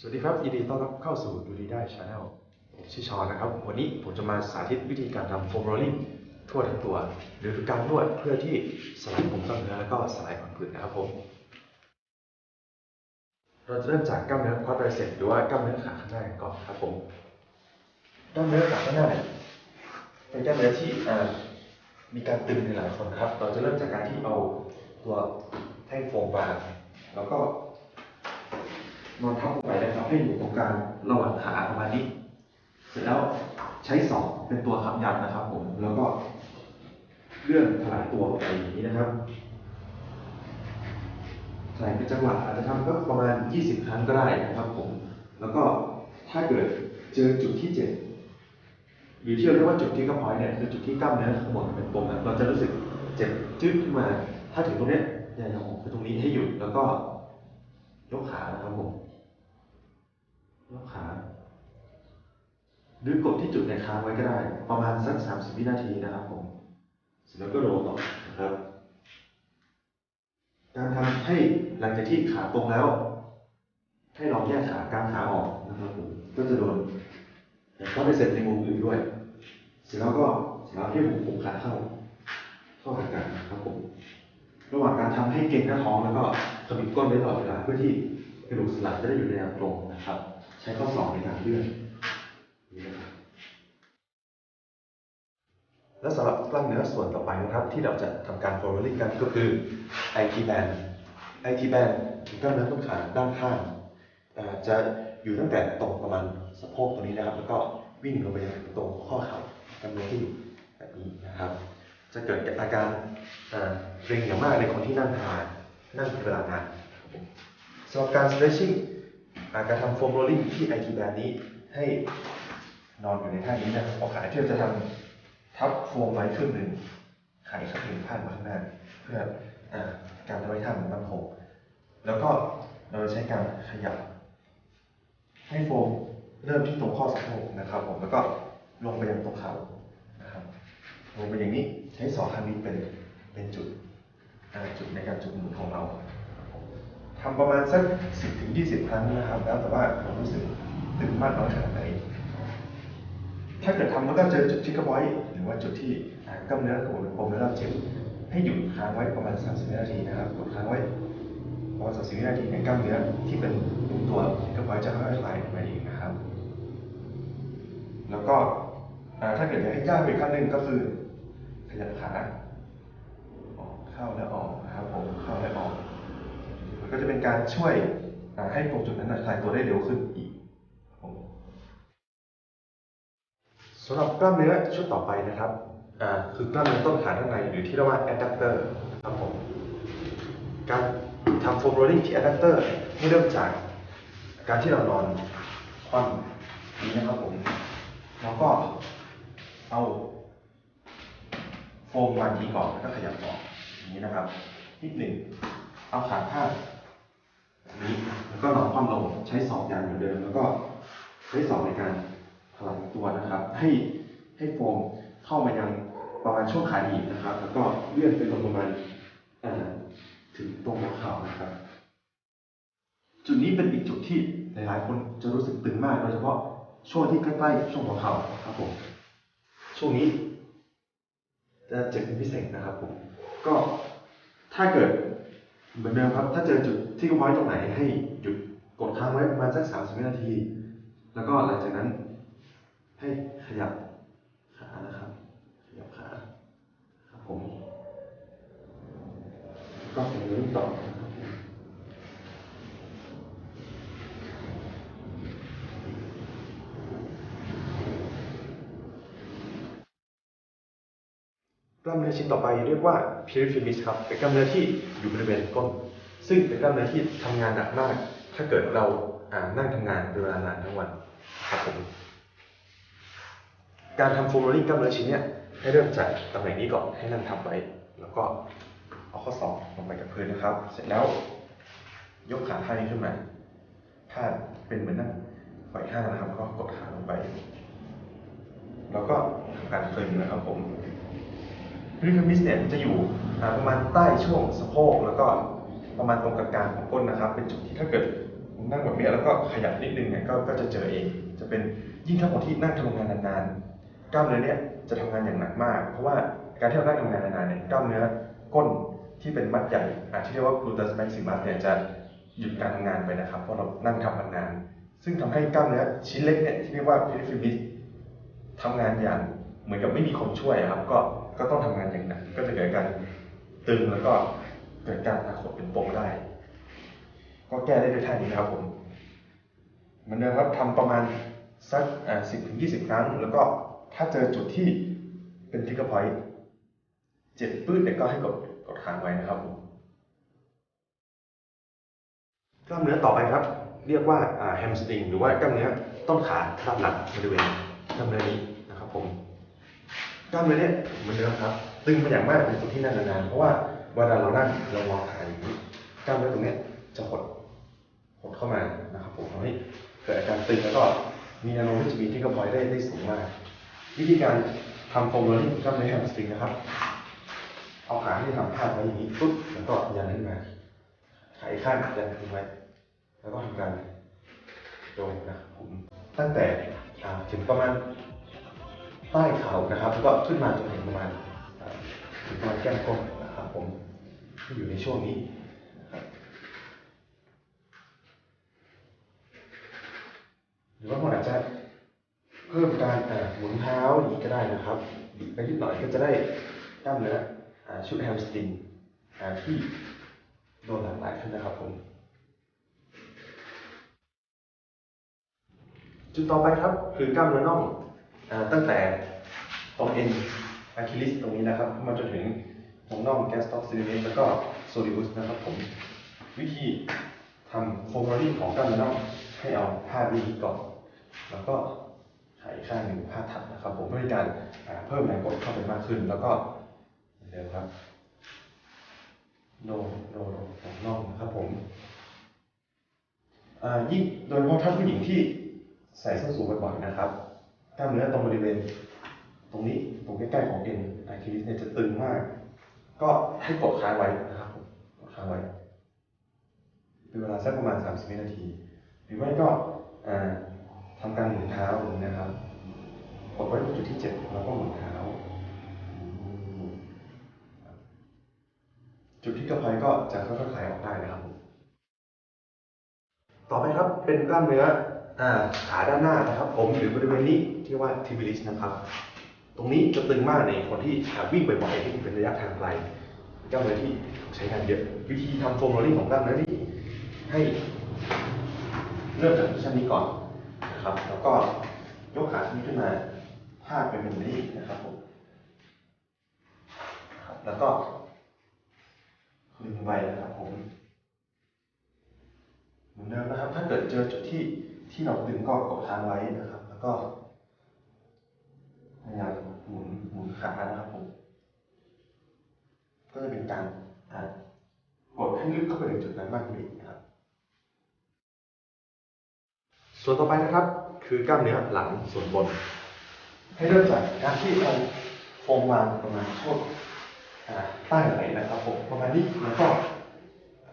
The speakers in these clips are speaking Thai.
สวัสดีครับยินดีต้อนรับเข้าสู่ดูดีได้ชาแนลผมชื่อชอนนะครับ วันนี้ผมจะมาสาธิตวิธีการทำโฟมโรลลิ่งทั่วทั้งตัว หรือการนวดเพื่อที่สลายผมกล้ามเนื้อแล้วก็สลายผังผืดนะครับผม เราจะเริ่มจากกล้ามเนื้อควอดไบเซ็ปหรือว่ากล้ามเนื้อขาข้างหน้าก่อนครับผมกล้ามเนื้อขาข้างหน้าเนี่ยเป็นกล้ามเนื้อที่มีการตึงในหลายคนครับ เราจะเริ่มจากการที่เอาตัวแท่งโฟมวางแล้วก็ นอนทับลงไปนะครับ ให้อยู่ตรงกลางระหว่างขาประมาณนี้ เสร็จแล้วใช้ศอกเป็นตัวค้ำยันนะครับ ผม แล้วก็เลื่อนถลายตัวไปอย่างนี้นะครับถลายเป็นจังหวะอาจจะทำก็ประมาณ 20 ครั้งก็ได้นะครับผม แล้วก็ถ้าเกิดเจอจุดที่เจ็บหรือที่เราเรียกว่าจุดที่กระเพาะเนี่ยคือจุดที่กล้ามเนื้อข้างบนเป็นปมนะเราจะรู้สึกเจ็บจึ๊กขึ้นมา ถ้าถึงตรงเนี้ยอย่าอย่าหกไปตรงนี้ให้หยุดแล้วก็ยกขานะครับผม ยกขา หรือกดที่จุดในค้างไว้ก็ได้ ประมาณสัก 30 วินาทีนะครับผม เสร็จแล้วก็โรลต่อนะครับ การทำให้หลังจากที่ขาตรงแล้ว ให้ลองแยกขากางขาออกนะครับผม ก็จะโดนก็ไปเสร็จในมุมอื่นด้วย เสร็จแล้วก็เสร็จแล้วให้ผมผมขาเข้า เข้าหากันนะครับผม ระหว่างการทำให้เก่งหน้าท้องแล้วก็ขมิบก้นไว้ตลอดเวลาเพื่อที่กระดูกสันหลังจะได้อยู่ในแนวตรงนะครับ ช้ข้อศอกในการเลื่อนนี่นะครับและสำหรับกล้ามเนื้อส่วนต่อไปนะครับ ที่เราจะทำการโฟล์ลิ่งกันก็คือ IT band IT band คือกล้ามเนื้อต้นขาด้านข้างจะอยู่ตั้งแต่ตรงประมาณสะโพกตรงนี้นะครับ แล้วก็วิ่งลงไปตรงข้อเข่ากล้ามเนื้อที่อยู่แบบนี้นะครับ จะเกิดอาการเกร็งอย่างมากในคนที่นั่งทานนั่งเป็นเวลานานสำหรับการ stretching การทำโฟมโรลลิ่งที่ IT band นี้ให้นอนอยู่ในท่านี้นะครับเอาขาเทียบจะทำทับโฟมไว้ครึ่งหนึ่งขาอีกข้างหนึ่งพาดมาข้างหน้าเพื่ออการทำให้ท่ามันมั่นคงแล้วก็เราใช้การขยับ ให้โฟมเริ่มที่ตรงข้อสะโพกนะครับผมแล้วก็ลงไปยังตรงเข่านะครับลงไปอย่างนี้ใช้สองคันนี้เป็นเป็นจุดจุดในการจุดหมุนของเรา ทำประมาณสักสิบถึงยี่สิบครั้งนะครับ แล้วแต่ว่าเรารู้สึกตึงมากน้อยขนาดไหนถ้าเกิดทำแล้วก็เจอจุดที่กระไว้หรือว่าจุดที่กล้ามเนื้อกระดูกปมแล้วเราเจ็บให้หยุดค้างไว้ประมาณ 30 วินาทีนะครับกดค้างไว้ประมาณ30 วินาทีในกล้ามเนื้อที่เป็นตัวที่กระไว้จะค่อยๆคลายออกมาเองนะครับ แล้วก็ถ้าเกิดอยากให้ยากไปขั้นหนึ่งก็คือขยับขาออกเข้าและออกนะครับผมเข้าและออก ก็จะเป็นการช่วยให้ตรงจุดนั้นคลายตัวได้เร็วขึ้นอีกสำหรับกล้ามเนื้อชุดต่อไปนะครับคือกล้ามเนื้อต้นขาด้านในหรือที่เรียกว่า adductor ครับผมการทำโฟมโรลลิ่งที่ adductor ให้เริ่มจากการที่เรานอนคว่ำนี้นะครับผมแล้วก็เอาโฟมวางทีก่อนแล้วก็ขยับออกอย่างนี้นะครับนิดหนึ่งเอาขาพาดแบบ นี้แล้วก็นอนคว่ำลงใช้ศอกยันเหมือนเดิม แล้วก็ใช้ศอกในการถลายตัวนะครับ ให้ให้โฟมเข้ามายังประมาณช่วงขาหนีบนะครับ แล้วก็เลื่อนไปลงประมาณถึงตรงหัวเข่านะครับ จุดนี้เป็นอีกจุดที่หลายๆ คนจะรู้สึกตึงมากโดยเฉพาะช่วงที่ใกล้ๆช่วงหัวเข่าครับผมช่วงนี้จะเจ็บเป็นพิเศษนะครับผมก็ถ้าเกิด เหมือนเดิมครับ ถ้าเจอจุดที่กระไว้ตรงไหนให้หยุดกดค้างไว้ประมาณสักสามสิบวินาที แล้วก็หลังจากนั้น ให้ขยับขานะครับ ขยับขาครับผมแล้วก็เป็จแล้วต่อนะครับผมก ล้ามเนื้อชิ้นต่อไปเรียกว่า piriformis ครับ เป็นกล้ามเนื้อที่อยู่บริเวณก้น ซึ่งเป็นกล้ามเนื้อที่ทำงานหนักมาก ถ้าเกิดเรานั่งทำงานเป็นเวลานานทั้งวันครับผม การทำโฟมโรลลิ่งกล้ามเนื้อชิ้นเนี้ยให้เริ่มจากตำแหน่งนี้ก่อน ให้นั่งทับไว้ แล้วก็เอาข้อศอกลงไปกับพื้นนะครับ เสร็จแล้ว ยกขาท่านี้ขึ้นมาท่าเป็นเหมือนนั่งไขว่ห้างนะครับ ก็กดขาลงไป แล้วก็ทำการเฟิร์มนะครับผม ริฟมิสเนี่ยจะอยู่ประมาณใต้ช่วงสะโพกแล้วก็ประมาณตรงกลางๆของก้นนะครับ เป็นจุดที่ถ้าเกิดนั่งแบบนี้แล้วก็ขยับนิดนึงเนี่ยก็ก็จะเจอเอง จะเป็นยิ่งถ้าคนที่นั่งทำงานนานๆกล้ามเนื้อเนี่ยจะทำงานอย่างหนักมาก เพราะว่าการที่เรานั่งทำงานนานๆเนี่ยกล้ามเนื้อก้นที่เป็นมัดใหญ่อาจที่เรียกว่ากลูตัสแม็กซิมัสเนี่ยจะหยุดการทำงานไปนะครับ เพราะเรานั่งทำนาน ซึ่งทำให้กล้ามเนื้อชิ้นเล็กเนี่ยที่เรียกว่าเพริฟิมิสทำงานอย่างเหมือนกับไม่มีคนช่วยครับ ก็ ก็ต้องทำงานอย่างหนักก็จะเกิดการตึงแล้วก็เกิดการหักหดเป็นปมได้ ก็แก้ได้ด้วยท่านี้นะครับผมเหมือนเดิมครับทำประมาณสักสิบถึงยี่สิบครั้ง แล้วก็ถ้าเจอจุดที่เป็นทิกเกอร์พอยต์เจ็บปื้ดเนี่ยก็ให้กดกดค้างไว้นะครับผมกล้ามเนื้อต่อไปครับ เรียกว่าแฮมสตริงหรือว่ากล้ามเนื้อต้นขาด้านหลังบริเวณกล้ามเนื้อนี้นะครับผม กล้ามเนื้อเนี่ยเหมือนเดิมครับ ตึงเป็นอย่างมากในจุดที่นั่งนานๆเพราะว่าเวลาเรานั่งเราวางขาอย่างนี้กล้ามเนื้อตรงเนี้ยจะหดหดเข้ามานะครับผมทำให้เกิดอาการตึงแล้วก็มีแนวโน้มที่จะมีที่กระพอยได้ได้สูงมาก วิธีการทำโฟมโรลลิ่กล้ามเนื้อแฮมสตริงนะครับ เอาขาที่ทำพาดไว้อย่างนี้ปุ๊บแล้วก็ยันขึ้นมาขาอีกข้างยันขึ้นไว้แล้วก็ทำการโยงนะครับผมตั้งแต่ถึงประมาณ ใต้เข่านะครับแล้วก็ขึ้นมาจนถึงประมาณถึงประมาณแก้มก้นนะครับผมที่อยู่ในช่วงนี้หรือว่ามันอาจจะเพิ่มการหมุนเท้าอย่างนี้ก็ได้นะครับบิไปนิดหน่อยก็จะได้กล้ามเนื้อชุดแฮมสตริงที่โดนหลากหลายขึ้นนะครับผมจุดต่อไปครับคือกล้ามเนื้อน่อง ตั้งแต่ตรงเอ็นอะคิลิสตรงนี้นะครับมาจนถึงตรงน่องแกสต็อกซิลิเนสแล้วก็โซลิอุสนะครับผมวิธีทำโฟมโรลลิ่งของกล้ามเนื้อน่องให้เอาผ้าดีก่อนแล้วก็หายข้างหนึ่งผ้าถัดนะครับ ผมเพื่อการเพิ่มแรงกดเข้าไปมากขึ้น แล้วก็เหมือนครับโนโนโนของน่องนะครับผมยิ่งโดยเฉพาะท่านผู้หญิงที่ใส่ส้นสูงบ่อยๆนะครับ กล้ามเนื้อตรงบริเวณ ตรงนี้ตรงใกล้ๆของเอ็นอะคิลิสเนี่ยจะตึงมาก ก็ให้กดค้างไว้นะครับกดค้างไว้ เป็นเวลาสักประมาณ 30วินาที หรือไม่ก็อ่าทำการหมุนเท้าอย่างนี้นะครับกดไว้ตรงจุดที่เจ็ดแล้วก็หมุนเท้า จุดที่กระเพาะก็จะค่อยๆคลายออกได้นะครับ ต่อไปครับเป็นกล้ามเนื้อ ขาด้านหน้านะครับ ผมหรือบริเวณนี้ที่ว่าทิบิลิสนะครับ ตรงนี้จะตึงมากในคนที่วิ่งบ่อยๆที่เป็นระยะทางไกลกล้ามเนื้อที่ใช้งานเยอะวิธีทำโฟมโรลลิ่งของกล้ามเนื้อนี้ให้เริ่มจากชั้นนี้ก่อนนะครับ แล้วก็ยกขาขึ้นขึ้นมาพาดไปเป็นนี้นะครับผมแล้วก็ดึงไว้นะครับผมเหมือนเดิมนะครับ ถ้าเกิดเจอจุดที่ ที่เราดึงก็กดค้างไว้นะครับ แล้วก็พยายามหมุนหมุนขานะครับผมก็จะเป็นการกดให้ลึกเข้าไปในจุดนั้นมากขึ้นนะครับ ส่วนต่อไปนะครับ คือกล้ามเนื้อหลังส่วนบน ให้เริ่มจากการที่เอาโฟมวางประมาณช่วงใต้ไหล่นะครับผมประมาณนี้แล้วก็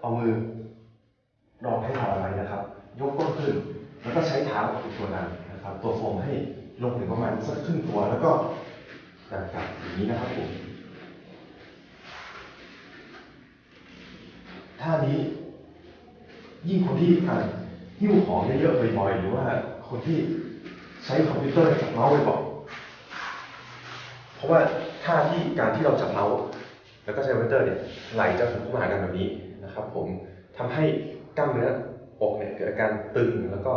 เอามือรองให้เท้าไว้นะครับ ยกก้นขึ้น แล้วก็ใช้เท้าเป็นตัวดันนะครับ ตัวโฟมให้ลงถึงประมาณสักครึ่งตัว แล้วก็ดันกลับอย่างนี้นะครับผมท่านี้ ยิ่งคนที่อ่านหิ้วของเยอะๆบ่อยๆหรือว่าคนที่ใช้คอมพิวเตอร์จับเมาส์บ่อยๆเพราะว่าท่าที่การที่เราจับเมาส์แล้วก็ใช้คอมพิวเตอร์เนี่ยไหลจะถูกเข้ามาหากันแบบนี้นะครับ ผมทำให้กล้ามเนื้อ อกเนี่ยเกิดอาการตึงแล้วก็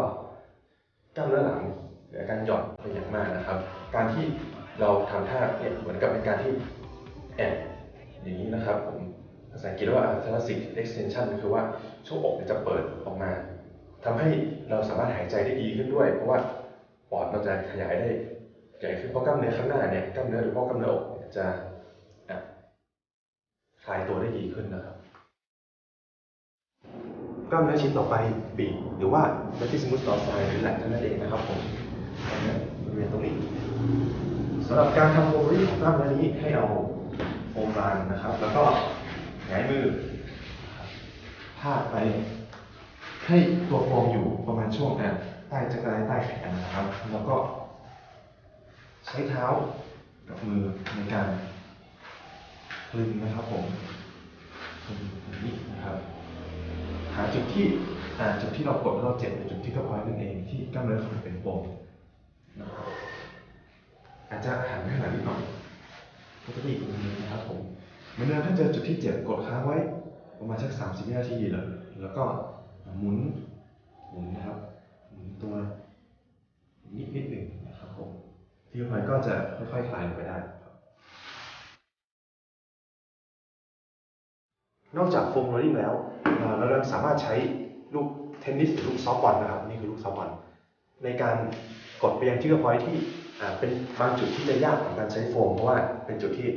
กล้ามเนื้อหลังเกิดอาการหย่อนเป็นอย่างมากนะครับ การที่เราทำท่าเนี่ยเหมือนกับเป็นการที่แอบอย่างนี้นะครับผมภาษาอังกฤษเรียกว่า thoracic extension คือว่าช่วงอกจะเปิดออกมาทำให้เราสามารถหายใจได้ดีขึ้นด้วย เพราะว่าปอดเราจะขยายได้ใหญ่ขึ้นเพราะกล้ามเนื้อข้างหน้าเนี่ยกล้ามเนื้อหรือว่ากล้ามเนื้ออกจะอะคลายตัวได้ดีขึ้นนะครับ กล้ามเนื้อชิ้นต่อไปปีกหรือว่า latissimus dorsi หรือแหลกนั่นเองนะครับผมบริเวณตรงนี้สำหรับการทำโฟรี่ของกล้ามเนื้อนี้ให้เอาโฟมบางนะครับ แล้วก็หงายมือพาดไปให้ตัวโฟมอยู่ประมาณช่วงอะใต้จักรแลใต้แขนนะครับ แล้วก็ใช้เท้ากับมือในการคลึงนะครับผมคลึงอย่างนี้นะครับ หาจุดที่จุดที่เรากดแล้วเราเจ็บหรือจุดที่กระเพาะนั่นเองที่กล้ามเนื้อมันเป็นปมนะครับอาจจะหันไปข้างหลังนิดหน่อยก็จะมีอีกมุมหนึงนะครับผมเหมือนเดิมถ้าเจอจุดที่เจ็บกดค้างไว้ประมาณสักสามสิบวินาทีเลยแล้วก็หมุนหมุนนะครับหมุนตัวนิดนิดหนึ่งนะครับผมที่มันก็จะค่อยๆคลายลงไปได้ นอกจากโฟมโรลลิ่งแล้วเรายังสามารถใช้ลูกเทนนิสหรือลูกซอฟบอลนะครับนี่คือลูกซอฟบอลในการกดไปยังที่กระพอยที่เป็นบางจุดที่จะยากของการใช้โฟม เพราะว่าเป็นจุดที่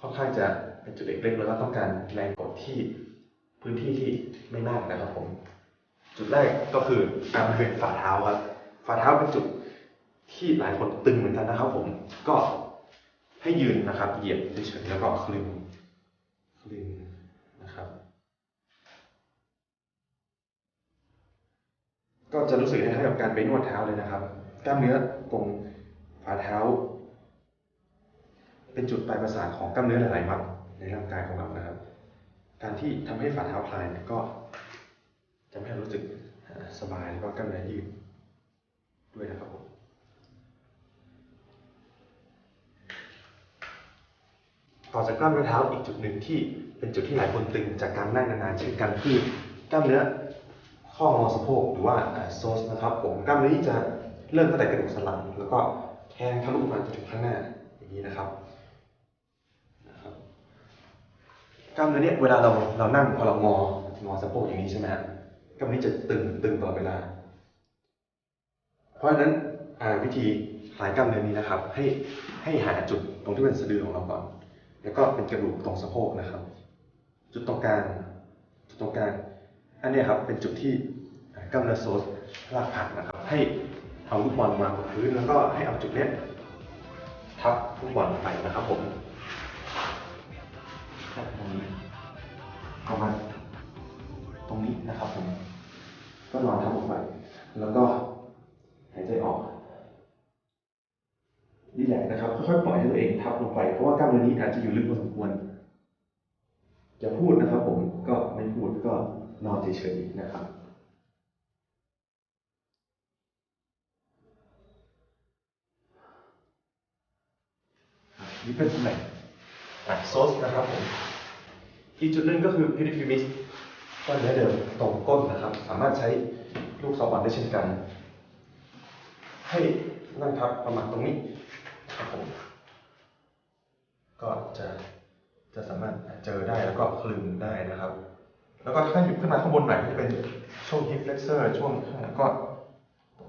ค่อนข้างจะเป็นจุดเล็กๆแล้วก็ต้องการแรงกดที่พื้นที่ที่ไม่มากนะครับผม จุดแรกก็คือการบริเวณฝ่าเท้าครับฝ่าเท้าเป็นจุดที่หลายคนตึงเหมือนกันนะครับผมก็ให้ยืนนะครับ เหยียบเฉยๆแล้วก็คลึงคลึงนะครับ ก็จะรู้สึกคล้ายๆกับการไปนวดเท้าเลยนะครับ กล้ามเนื้อตรงฝ่าเท้า เป็นจุดปลายประสาทของกล้ามเนื้อหลายๆมัดในร่างกายของเรานะครับ การที่ทำให้ฝ่าเท้าคลายนะก็จะทำให้รู้สึกสบายแล้วก็กล้ามเนื้อยืดด้วยนะครับผมต่อจากกล้ามเนื้อเท้าอีกจุดหนึ่งที่เป็นจุดที่หลายคนตึงจากการนั่งนานๆเช่นกันคือกล้ามเนื้อ ข้องอสะโพกหรือว่าโซสนะครับผมกล้ามเนื้อนี้จะเริ่มตั้งแต่กระดูกสันหลัง แล้วก็แทงทะลุมาจนถึงข้างหน้าอย่างนี้นะครับนะครับ กล้ามเนื้อเนี่ยเวลาเราเรานั่งพอเรางองอสะโพกอย่างนี้ใช่ไหมฮะกล้ามเนื้อจะตึงตึงตลอดเวลา เพราะฉะนั้นวิธีคลายกล้ามเนื้อนี้นะครับ ให้ให้หาจุดตรงที่เป็นสะดือของเราก่อน แล้วก็เป็นกระดูกตรงสะโพกนะครับ จุดตรงกลางจุดตรงกลาง อันนี้ครับเป็นจุดที่กล้ามเนื้อโซสลากผ่านนะครับ ให้เอาลูกบอลวาบนพื้นแล้วก็ให้เอาจุดเนี้ยทับลูกบอลลงไปนะครับผมทับตรงนี้ประมาณตรงนี้นะครับผม ก็นอนทับลงไป แล้วก็หายใจออกนี่แหละนะครับค่อยๆปล่อยให้ตัวเองทับลงไป เพราะว่ากล้ามเนื้อนี้อาจจะอยู่ลึกพอสมควรอย่าพูดนะครับผมก็ไม่พูดก็ นอนเฉยๆนะครับนี่เป็นตำแหน่งโซสนะครับผม อีกจุดหนึ่งก็คือพิริฟิมิสก็เนื้อเดิมตรงก้นนะครับ สามารถใช้ลูกซอฟต์บอลได้เช่นกัน ให้นั่งทับประมาณตรงนี้ครับผม ก็จะจะสามารถเจอได้แล้วก็คลึงได้นะครับ แล้วก็ถ้าหยุดขึ้นมาข้างบนหน่อยก็จะเป็นช่วง hip flexor ช่วงก็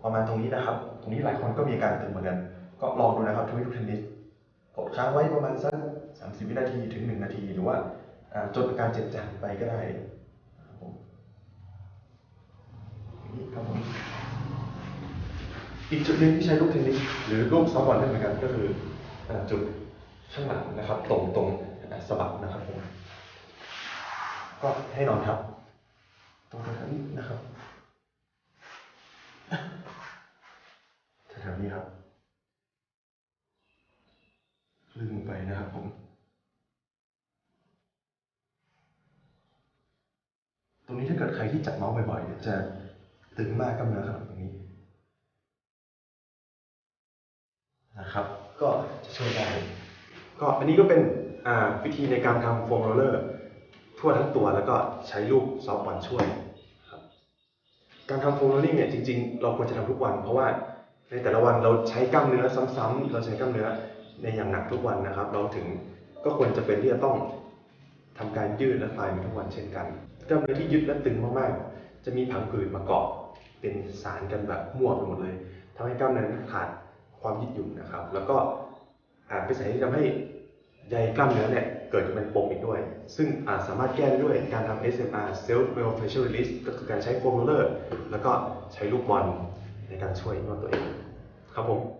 ประมาณตรงนี้นะครับ ตรงนี้หลายคนก็มีอาการตึงเหมือนกัน ก็ลองดูนะครับทวิทุกเทนนิสกดค้างไว้ประมาณสัก 30 วินาทีถึง 1 นาที หรือว่าจนอาการเจ็บจางไปก็ได้ครับผมอีกจุดหนึ่งที่ใช้ลูกเทนนิสหรือลูกซอฟบอลได้เหมือนกันก็คือจุดข้างหลังนะครับ ตรงตรงสะบักนะครับผม ก็ให้นอนทับตรงแถวๆนี้นะครับแถวๆนี้ครับลึงไปนะครับผมตรงนี้ถ้าเกิดใครที่จับเมาส์บ่อยๆเนี่ยจะตึงมากกล้ามเนื้อขนาดตรงนี้นะครับ ก็จะช่วยได้ก็อันนี้ก็เป็นอ่าวิธีในการทำโฟมโรลเลอร์ ทั่วทั้งตัวแล้วก็ใช้ลูกซอฟต์บอลช่วยครับการทำโฟมโรลลิ่งเนี่ยจริง ๆ เราควรจะทำทุกวัน เพราะว่าในแต่ละวันเราใช้กล้ามเนื้อซ้ำๆเราใช้กล้ามเนื้อในอย่างหนักทุกวันนะครับ เราถึงก็ควรจะเป็นที่จะต้องทำการยืดและคลายมันทุกวันเช่นกันกล้ามเนื้อที่ยึดและตึงมากๆ จะมีผังผืดมาเกาะเป็นสารกันแบบมั่วไปหมดเลยทำให้กล้ามเนื้อขาดความยืดหยุ่นนะครับ แล้วก็อาจเป็นสาเหตุที่ทำให้ใยกล้ามเนื้อเนี่ย เกิดจะเป็นปมอีกด้วย ซึ่งอาจสามารถแก้ได้ด้วยการทำ SMR Self m e l Facial Release ก็คือการใช้โฟมโรลเลอร์ แล้วก็ใช้ลูกบอลในการช่วยนวดตัวเอง ครับผม